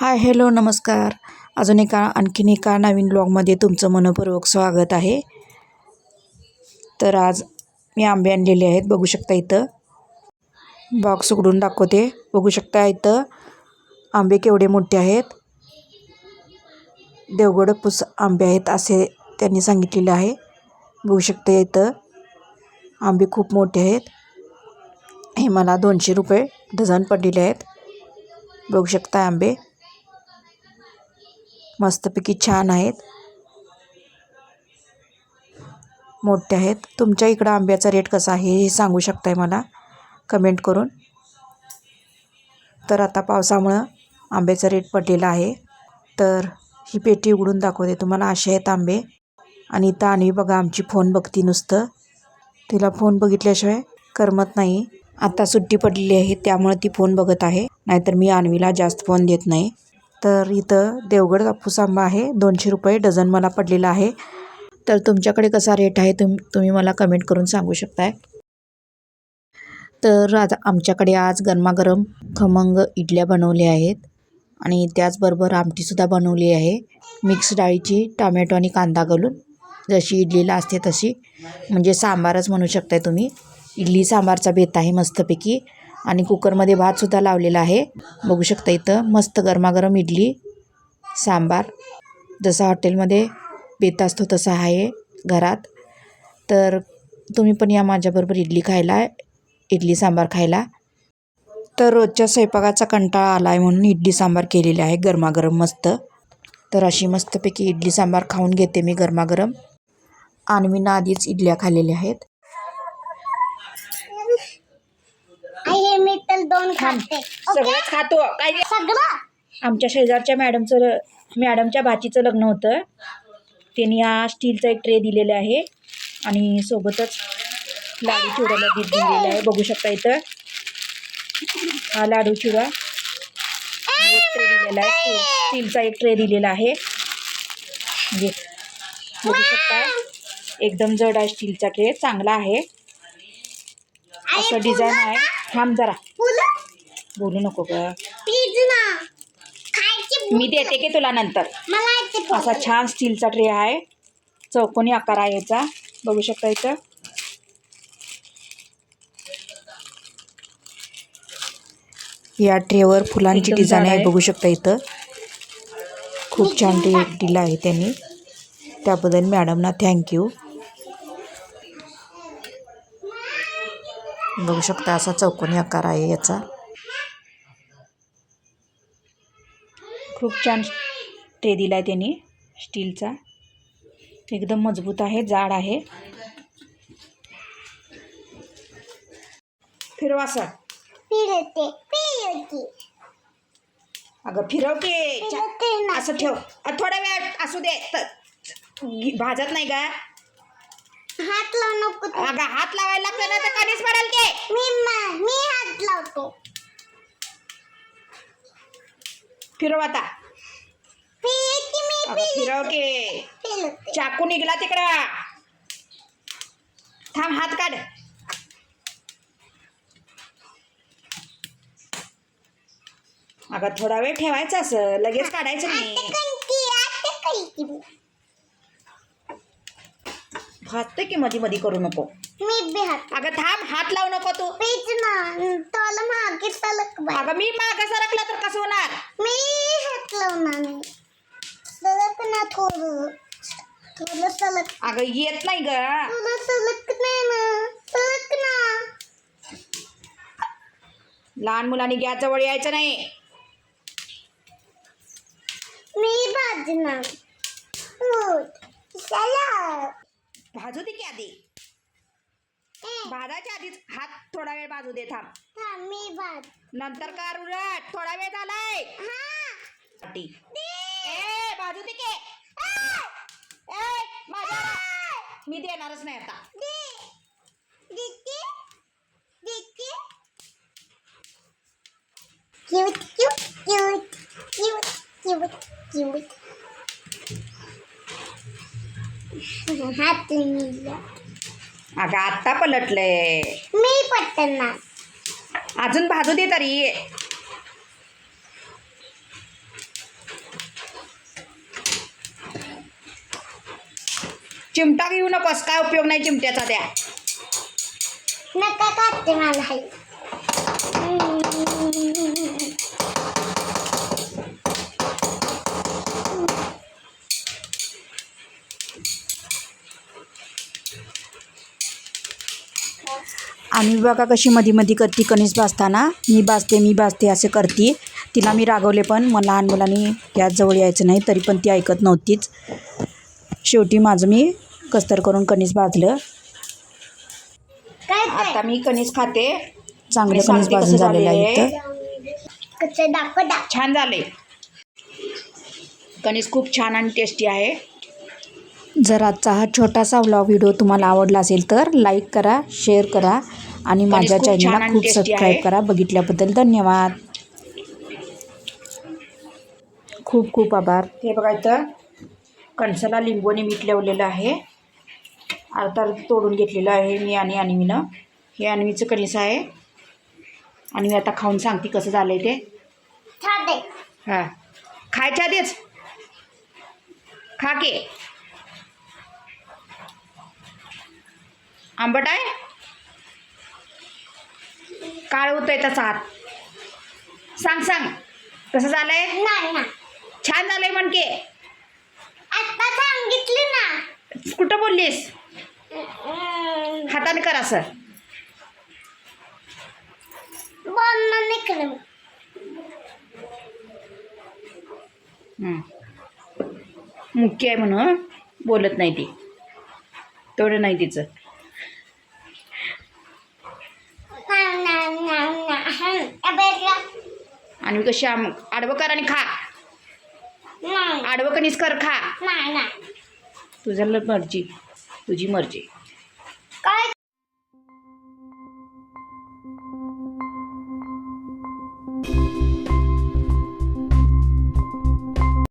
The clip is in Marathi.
हाय हॅलो नमस्कार. अजून एका आणखीन एका नवीन ब्लॉगमध्ये तुमचं मनपूर्वक स्वागत आहे. तर आज मी आंबे आणलेले आहेत बघू शकता इथं. बॉक्स उघडून दाखवते. बघू शकता इथं आंबे केवढे मोठे आहेत. देवगड पुस आंबे आहेत असे त्यांनी सांगितलेले आहे. बघू शकता इथं आंबे खूप मोठे आहेत. हे मला दोनशे रुपये डझन पडलेले आहेत. बघू शकता आंबे. मस्तपैकी छान आहेत. मोठे आहेत. तुमच्या इकडं आंब्याचा रेट कसा आहे हे सांगू शकताय मला? कमेंट करून. तर आता पावसामुळं आंब्याचा रेट पडलेला आहे. तर ही पेटी उघडून दाखवते. तुम्हाला असे आहेत आंबे. आणि इथं आणि बघा आमची फोन बघती नुसतं. तिला फोन बघितल्याशिवाय करमत नाही. आता सुट्टी पडलेली आहे त्यामुळे ती फोन बघत आहे. नाहीतर मी आणवीला जास्त फोन देत नाही. तर इथं देवगड कापूस आंबा आहे. दोनशे रुपये डझन मला पडलेला आहे. तर तुमच्याकडे कसा रेट आहे तुम तुम्ही मला कमेंट करून सांगू शकताय? तर आता आमच्याकडे आज गरमागरम खमंग इडल्या बनवल्या आहेत. आणि त्याचबरोबर आमटीसुद्धा बनवली आहे. मिक्स डाळीची टोमॅटो आणि कांदा घालून. जशी इडलीला असते तशी. म्हणजे सांबारच म्हणू शकताय तुम्ही. इडली सांबारचा बेत आहे मस्तपैकी. आणि कुकरमध्ये भातसुद्धा लावलेला आहे. बघू शकता इथं मस्त गरमागरम इडली सांबार. जसा हॉटेलमध्ये बेत असतो तसा आहे घरात. तर तुम्ही पण या माझ्याबरोबर इडली खायला इडली सांबार खायला. तर रोजच्या स्वयंपाकाचा कंटाळा आला आहे म्हणून इडली सांबार केलेली आहे गरमागरम मस्त. तर अशी मस्तपैकी इडली सांबार खाऊन घेते मी गरमागरम. आणि मी ना आधीच इडल्या खाल्लेल्या आहेत. आई मी तर दोन खाते. सगळंच खातो. काय सगळं? आमच्या शेजारच्या मॅडमचं मॅडमच्या भाचीचं लग्न होतं. त्यांनी हा स्टीलचा एक ट्रे दिलेला आहे. आणि सोबतच लाडू चिवड्याला दि दिलेला आहे. बघू शकता इथं. हा लाडू चिवडा. एक ट्रे दिलेला आहे. स्टील स्टीलचा एक ट्रे दिलेला आहे. म्हणजे बघू शकता एकदम जड आहे स्टीलचा ट्रे चांगला आहे. असं डिझाईन आहे. थांब जरा. बोलू. नको ग. प्लीज ना. खायची मी देते की तुला नंतर. मला येते असा छान स्टीलचा ट्रे आहे. चौकोनी आकार आहे याचा. बघू शकता इथं. या ट्रेवर फुलांची डिझाईन आहे. बघू शकता इथं. खूप छान ट्रे दिला आहे त्यांनी. त्याबद्दल मॅडमना थँक्यू बघू शकता असा चौकोनी आकार आहे याचा. खूप छान ट्रे दिला आहे त्यांनी स्टीलचा. एकदम मजबूत आहे जाड आहे. फिरव असं. फिरते फिरते. अगं फिरव की फिरते ना. असं ठेव. अ, थोडा वेळ असू दे. भाजत नाही का हात लावू नको. अगं हात लावायला लागतं ना तर कधीच पडेल की? मी म- मी हात लावतो. फिरव आता. फिरते मी अगं फिरव की. चाकू निघला तिकडं. थांब हात काढ. अगं थोडा वेळ ठेवायचं असं. लगेच काढायचं नाही. आता भाजते की मधी मधी करू नको? मी बी हात अगं थांब हात लावू नको तू. प्लीज ना तोला मागे सलक बाय अगं मी मागं सरकला तर कसं होणार? मी हात लावणार नाही. ना थोडं. थोडं सलक अगं येत नाही ग. थोडं सलक नाही ना सलक ना. लहान मुलांनी गॅस जवळ यायचं नाही. मी भाजणार मूठ चला. भाजू दे की आधी? भाजायच्या आधीच हात थोडा वेळ भाजू दे थांब. मी भाज नंतर कार उलट थोडा वेळ झालाय. ए भाजू दे. की? ए. माझ्या मी देणारच नाही आता. Cute cute cute cute cute cute. हात अगं आत्ता पलटले मी पटणार अजून भाजू दे तरी. चिमटा घेऊ नकोस काय उपयोग नाही चिमट्याचा त्या. नका खाते मला. आम्ही बघा कशी मधी मधी करते कणीस भाजताना मी भाजते मी भाजते असे करते. तिला मी रागवले पण मग लहान मुलांनी गॅस जवळ यायचं नाही तरी पण ती ऐकत नव्हतीच. शेवटी माझं मी कस्तर करून कणीस भाजलं आता मी कणीस खाते. चांगलं कणीस भाजून झालेलं आहे इथं. छान झाले. कणीस खूप छान आणि टेस्टी आहे. जर आजचा हा छोटासा व्लॉग व्हिडिओ तुम्हाला आवडला असेल तर लाईक करा शेअर करा आणि माझ्या चॅनलला खूप सबस्क्राईब. करा. बघितल्याबद्दल धन्यवाद. खूप खूप आभार. हे बघा इथं कणसाला लिंबूने मीठ लावलेलं आहे. अर्धा अर्ध तोडून घेतलेलं आहे मी आणि अन्वीनं हे अन्वीचं कणीस आहे. आणि मी आता खाऊन सांगते कसं झालं आहे. ते हां. खायच्या आधीच. खा के. आंबट आहे? काळ होतोय त्याचा हात. सांग सांग. कसं झालंय? छान झालंय म्हण के आता सांगितले ना. कुठं बोललीस? हाताने कर असं. हं. मुख्य आहे म्हणून बोलत नाही ती. तेवढं नाही तिचं नाही नाही नाही नाही अभ्यासला आणि कशी आम आडवं कर आणि खा. आडवं कणीस कर खा. ल- मर्जी. तुझी मर्जी.